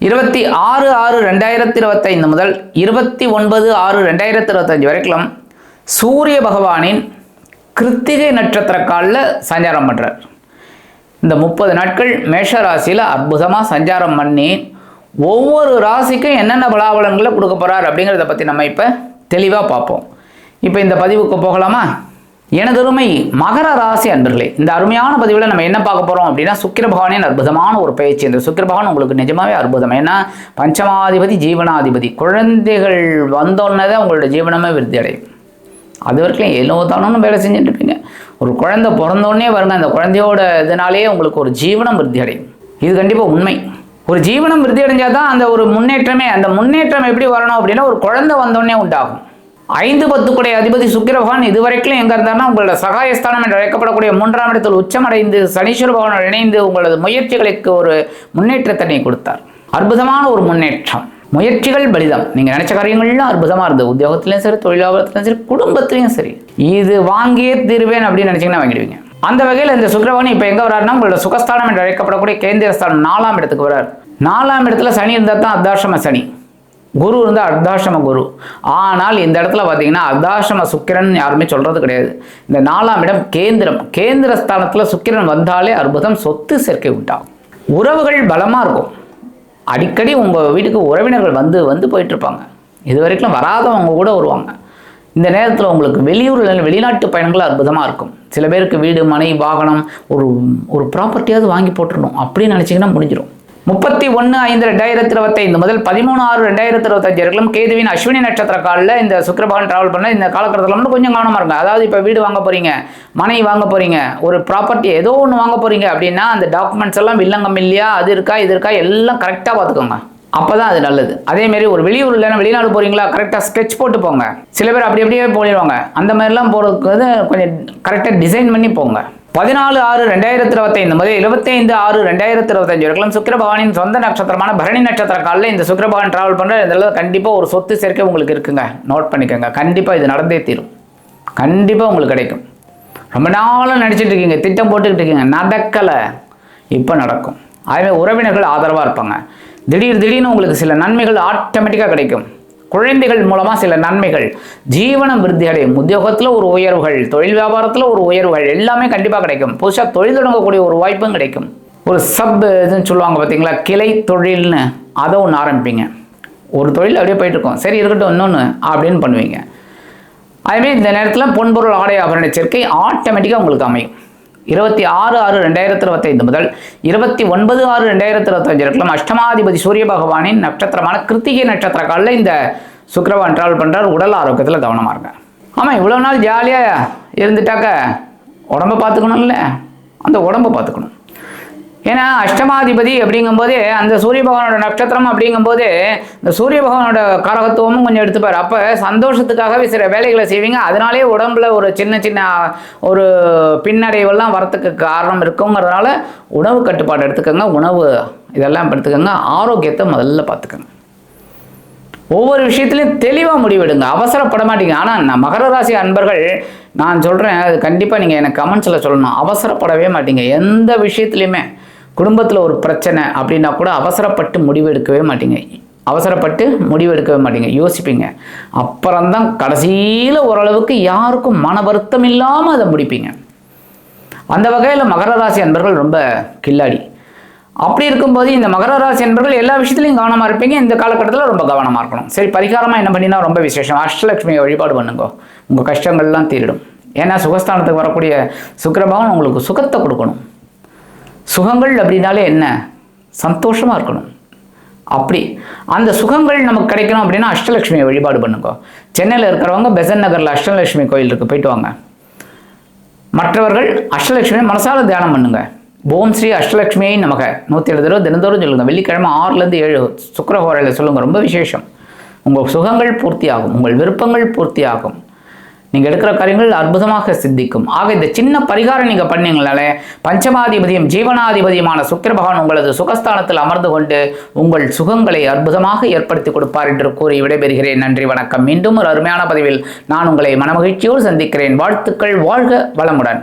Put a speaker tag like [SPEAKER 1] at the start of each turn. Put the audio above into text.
[SPEAKER 1] இருபத்தி ஆறு ஆறு ரெண்டாயிரத்தி இருபத்தைந்து முதல் இருபத்தி ஒன்பது ஆறு ரெண்டாயிரத்தி இருபத்தஞ்சு வரைக்கும் சூரிய பகவானின் கிருத்திகை நட்சத்திர காலில் சஞ்சாரம் பண்ணுறார் இந்த முப்பது நாட்கள் மேஷ ராசியில் அற்புதமாக சஞ்சாரம் பண்ணி ஒவ்வொரு ராசிக்கும் என்னென்ன பலாபலங்களை கொடுக்க போகிறார் அப்படிங்கிறத பற்றி நம்ம இப்போ தெளிவாக பார்ப்போம். இப்போ இந்த பதிவுக்கு போகலாமா? எனதருமை மகர ராசி அன்பர்களே இந்த அருமையான பதிவில் நம்ம என்ன பார்க்க போகிறோம் அப்படின்னா சுக்கிர பகவானின் அற்புதமான ஒரு பயிற்சி. இந்த சுக்கிர பகவான் உங்களுக்கு நிஜமாவே அற்புதம். ஏன்னா பஞ்சமாதிபதி ஜீவனாதிபதி. குழந்தைகள் வந்தோன்னே தான் உங்களோட ஜீவனமே விருத்தி அடையும். அது வரைக்கும் எல்லோ தானும் வேலை செஞ்சுட்டு இருப்பீங்க ஒரு குழந்தை பிறந்தோடனே வருங்க அந்த குழந்தையோட இதனாலேயே உங்களுக்கு ஒரு ஜீவனம் விருத்தி அடையும். இது கண்டிப்பாக உண்மை. ஒரு ஜீவனம் விருத்தி அடைஞ்சால் தான் அந்த ஒரு முன்னேற்றமே அந்த முன்னேற்றம் எப்படி வரணும் அப்படின்னா ஒரு குழந்தை வந்தோடனே உண்டாகும். ஐந்து பத்துக்குடைய அதிபதி சுக்கிர பகவான் இதுவரைக்கும் எங்கே இருந்தார்னா உங்களோட சகாயஸ்தானம் என்று அழைக்கப்படக்கூடிய மூன்றாம் இடத்தில் உச்சமடைந்து சனீஸ்வர பகவான் இணைந்து உங்களது முயற்சிகளுக்கு ஒரு முன்னேற்றத்தினை கொடுத்தார். அற்புதமான ஒரு முன்னேற்றம். முயற்சிகள் பலிதம். நீங்கள் நினச்ச காரியங்கள்லாம் அற்புதமாக இருந்தது. உத்தியோகத்திலையும் சரி தொழிலாளத்துலேயும் சரி குடும்பத்துலையும் சரி. இது வாங்கியே தீர்வேன் அப்படின்னு நினச்சிங்கன்னா வாங்கிடுவீங்க. அந்த வகையில் இந்த சுக்கிரவன் இப்போ எங்கே வராருன்னா உங்களோட சுகஸ்தானம் என்று அழைக்கப்படக்கூடிய கேந்திர ஸ்தானம் நாலாம் இடத்துக்கு வரார் நாலாம் இடத்துல சனி இருந்தால் தான் அர்த்தாசிரம சனி. குரு இருந்தால் அர்த்தாசிரம குரு. ஆனால் இந்த இடத்துல பார்த்தீங்கன்னா அர்த்தாசிரம சுக்கிரன் யாருமே சொல்கிறது கிடையாது. இந்த நாலாம் இடம் கேந்திரம். கேந்திர ஸ்தானத்தில் சுக்கிரன் வந்தாலே அற்புதம் சொத்து சேர்க்கை உண்டாகும். உறவுகள் பலமாக இருக்கும். அடிக்கடி உங்கள் வீட்டுக்கு உறவினர்கள் வந்து வந்து போயிட்டுருப்பாங்க. இது வரைக்கும் வராதவங்க கூட வருவாங்க. இந்த நேரத்தில் உங்களுக்கு வெளியூரில் வெளிநாட்டு பயணங்கள் அற்புதமாக இருக்கும். சில பேருக்கு வீடு மனை வாகனம் ஒரு ஒரு ப்ராப்பர்ட்டியாவது வாங்கி போட்டுடணும் அப்படின்னு நினச்சிங்கன்னா முடிஞ்சிடும் முப்பத்தி ஒன்று ஐந்து ரெண்டாயிரத்தி இருபத்தைந்து முதல் பதிமூணு ஆறு ரெண்டாயிரத்தி இருபத்தஞ்சு வரைக்கும் கேதுவின் அஸ்வினி நட்சத்திர காலில் இந்த சுக்கரபகன் டிராவல் பண்ண இந்த காலக்கட்டத்தில் மட்டும் கொஞ்சம் கவனமாக இருங்க. அதாவது இப்போ வீடு வாங்க போகிறீங்க மனை வாங்க போகிறீங்க ஒரு ப்ராப்பர்ட்டி ஏதோ ஒன்று வாங்க போகிறீங்க அப்படின்னா அந்த டாக்குமெண்ட்ஸ் எல்லாம் வில்லங்கம் இல்லையா அது இருக்கா இது இருக்கா எல்லாம் கரெக்டாக பார்த்துக்கோங்க. அப்போ தான் அது நல்லது. அதேமாரி ஒரு வெளியூர் வெளிநாடு போகிறீங்களா கரெக்டாக ஸ்கெட்ச் போட்டு போங்க. சில பேர் அப்படி அப்படியே போயிடுவாங்க. அந்த மாதிரிலாம் போகிறதுக்கு கொஞ்சம் கரெக்டாக டிசைன் பண்ணி போங்க. பதினாலு ஆறு ரெண்டாயிரத்தி இருபத்தைந்து முதல் இருபத்தைந்து ஆறு ரெண்டாயிரத்தி இருபத்தஞ்சு வரைக்கும் சுக்கிர பகவானின் சொந்த நட்சத்திரமான பரணி நட்சத்திர காலில் இந்த சுக்கிர பகவான் டிராவல் பண்ணுற இதில் கண்டிப்பாக ஒரு சொத்து சேர்க்கை உங்களுக்கு இருக்குங்க. நோட் பண்ணிக்கோங்க. கண்டிப்பாக இது நடந்தே தீரும். கண்டிப்பாக உங்களுக்கு கிடைக்கும். ரொம்ப நாளாக நடிச்சிட்டு இருக்கீங்க திட்டம் போட்டுக்கிட்டு இருக்கீங்க நடக்கலை. இப்போ நடக்கும். அதுவே உறவினர்கள் ஆதரவாக இருப்பாங்க. திடீர் திடீர்னு உங்களுக்கு சில நன்மைகள் ஆட்டோமேட்டிக்காக கிடைக்கும். குழந்தைகள் மூலமாக சில நன்மைகள் ஜீவனம் விருத்தி அடையும் உத்தியோகத்தில் ஒரு உயர்வுகள் தொழில் வியாபாரத்தில் ஒரு உயர்வுகள் எல்லாமே கண்டிப்பாக கிடைக்கும். புதுசாக தொழில் தொடங்கக்கூடிய ஒரு வாய்ப்பும் கிடைக்கும். ஒரு சப் இதுன்னு சொல்லுவாங்க பார்த்தீங்களா கிளை தொழில்னு அதை ஒன்று ஆரம்பிப்பீங்க. ஒரு தொழில் அப்படியே போயிட்டுருக்கோம். சரி இருக்கட்டும் இன்னொன்று அப்படின்னு பண்ணுவீங்க. அதுமாரி இந்த நேரத்தில் பொன்பொருள் ஆடை ஆபரண சேர்க்கை ஆட்டோமேட்டிக்காக உங்களுக்கு அமையும். இருபத்தி ஆறு ஆறு ரெண்டாயிரத்தி இருபத்தைந்து முதல் இருபத்தி ஒன்பது ஆறு ரெண்டாயிரத்தி இருபத்தஞ்சு இருக்கலாம் அஷ்டமாதிபதி சூரிய பகவானின் நட்சத்திரமான கிருத்திகை நட்சத்திர காலில் இந்த சுக்கரவான் ட்ராவல் பண்ணுறார் உடல் ஆரோக்கியத்தில் கவனமாக இருங்க. ஆமாம் இவ்வளோ நாள் ஜாலியாக இருந்துட்டாக்க உடம்ப பார்த்துக்கணும்ல? அந்த உடம்ப பார்த்துக்கணும். ஏன்னா அஷ்டமாதிபதி அப்படிங்கும்போதே அந்த சூரிய பகவானோட நட்சத்திரம் அப்படிங்கும்போது இந்த சூரிய பகவானோட காரகத்துவமும் கொஞ்சம் எடுத்துப்பார். அப்போ சந்தோஷத்துக்காகவே சில வேலைகளை செய்வீங்க. அதனாலே உடம்புல ஒரு சின்ன சின்ன ஒரு பின்னடைவெல்லாம் வரத்துக்கு காரணம் இருக்குங்கிறதுனால உணவு கட்டுப்பாடு எடுத்துக்கோங்க. உணவு இதெல்லாம் எடுத்துக்கோங்க. ஆரோக்கியத்தை முதல்ல பார்த்துக்கோங்க. ஒவ்வொரு விஷயத்துலையும் தெளிவாக முடிவெடுங்க. அவசரப்பட மாட்டீங்க. ஆனால் நான் மகர ராசி அன்பர்கள் நான் சொல்கிறேன் அது கண்டிப்பாக நீங்கள் எனக்கு கமெண்ட்ஸில் சொல்லணும். அவசரப்படவே மாட்டீங்க. எந்த விஷயத்துலையுமே குடும்பத்தில் ஒரு பிரச்சனை அப்படின்னா கூட அவசரப்பட்டு முடிவு எடுக்கவே மாட்டீங்க. அவசரப்பட்டு முடிவு எடுக்கவே மாட்டீங்க. யோசிப்பீங்க. அப்புறம்தான் கடைசியில் ஓரளவுக்கு யாருக்கும் மன வருத்தம் இல்லாமல் அதை முடிப்பீங்க. அந்த வகையில் மகர ராசி அன்பர்கள் ரொம்ப கில்லாடி. அப்படி இருக்கும்போது இந்த மகர ராசி என்பர்கள் எல்லா விஷயத்துலையும் கவனமாக இருப்பீங்க. இந்த காலகட்டத்தில் ரொம்ப கவனமாக இருக்கணும். சரி பரிகாரமாக என்ன பண்ணினா ரொம்ப விசேஷம். அஷ்டலட்சுமியை வழிபாடு பண்ணுங்க. உங்கள் கஷ்டங்கள்லாம் தீரிடும். ஏன்னா சுகஸ்தானத்துக்கு வரக்கூடிய சுக்கிரபவன் உங்களுக்கு சுகத்தை கொடுக்கணும். சுகங்கள் அப்படின்னாலே என்ன? சந்தோஷமாக இருக்கணும். அப்படி. அந்த சுகங்கள் நமக்கு கிடைக்கணும் அப்படின்னா அஷ்டலட்சுமியை வழிபாடு பண்ணுங்க. சென்னையில் இருக்கிறவங்க பெசன் நகரில் அஷ்டலட்சுமி கோயில் இருக்குது போயிட்டு வாங்க. மற்றவர்கள் அஷ்டலட்சுமியை மனசால தியானம் பண்ணுங்கள் ஓம் ஸ்ரீ அஷ்டலட்சுமியை நமக. நூற்றி எழுபது ரூபா தினந்தோறும் சொல்லுங்கள் வெள்ளிக்கிழமை ஆறுலேருந்து ஏழு சுக்கரஹோரையில் சொல்லுங்கள் ரொம்ப விசேஷம். உங்கள் சுகங்கள் பூர்த்தியாகும். உங்கள் விருப்பங்கள் பூர்த்தியாகும். நீங்கள் எடுக்கிற காரியங்கள் அற்புதமாக சித்திக்கும். ஆக இந்த சின்ன பரிகாரம் நீங்கள் பண்ணீங்களாலே பஞ்சமாதிபதியும் ஜீவனாதிபதியுமான சுக்கிர பகவான் உங்களது சுகஸ்தானத்தில் அமர்ந்து கொண்டு உங்கள் சுகங்களை அற்புதமாக ஏற்படுத்தி கொடுப்பார் என்று கூறி விடைபெறுகிறேன். நன்றி வணக்கம். மீண்டும் ஒரு அருமையான பதிவில் நான் உங்களை மனமகிழ்ச்சியோடு சந்திக்கிறேன். வாழ்த்துக்கள். வாழ்க வளமுடன்.